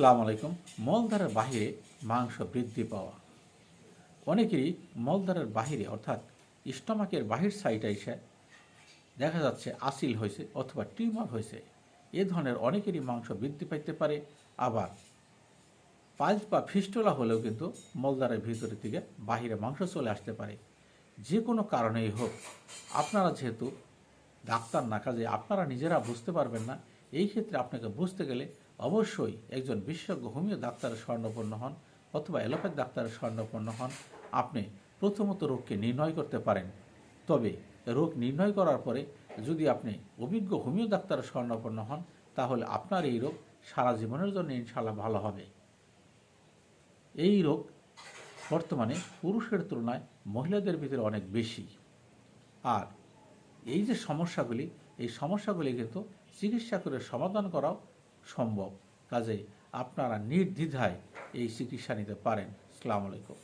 সালাম আলাইকুম মলদ্বারের বাহিরে মাংস বৃদ্ধি পাওয়া। অনেকেরই মলদ্বারের বাহিরে, অর্থাৎ স্টমাকের বাহির সাইডে এসে দেখা যাচ্ছে আসিল হয়েছে অথবা টিউমার হয়েছে। এ ধরনের অনেকেরই মাংস বৃদ্ধি পাইতে পারে। আবার পাইলস বা ফিস্টোলা হলেও কিন্তু মলদ্বারের ভিতরের থেকে বাহিরে মাংস চলে আসতে পারে। যে কোনো কারণেই হোক, আপনারা যেহেতু ডাক্তার না, কাজে আপনারা নিজেরা বুঝতে পারবেন না এই ক্ষেত্রে আপনাকে বুঝতে গেলে অবশ্যই একজন বিশেষজ্ঞ হোমিও ডাক্তারের স্বর্ণপন্ন হন অথবা এলোপ্যাথ ডাক্তারের স্বর্ণপন্ন হন। আপনি প্রথমত রোগকে নির্ণয় করতে পারেন। তবে রোগ নির্ণয় করার পরে যদি আপনি অভিজ্ঞ হোমিও ডাক্তারের স্বর্ণপন্ন হন, তাহলে আপনার এই রোগ সারা জীবনের জন্য ইনশাল্লাহ ভালো হবে। এই রোগ বর্তমানে পুরুষের তুলনায় মহিলাদের ভিতরে অনেক বেশি। আর এই যে সমস্যাগুলি এই সমস্যাগুলি কিন্তু চিকিৎসা করে সমাধান করাও সম্ভব। কাজেই আপনারা নির্দ্বিধায় এই চিকিৎসা নিতে পারেন। আসসালামু আলাইকুম।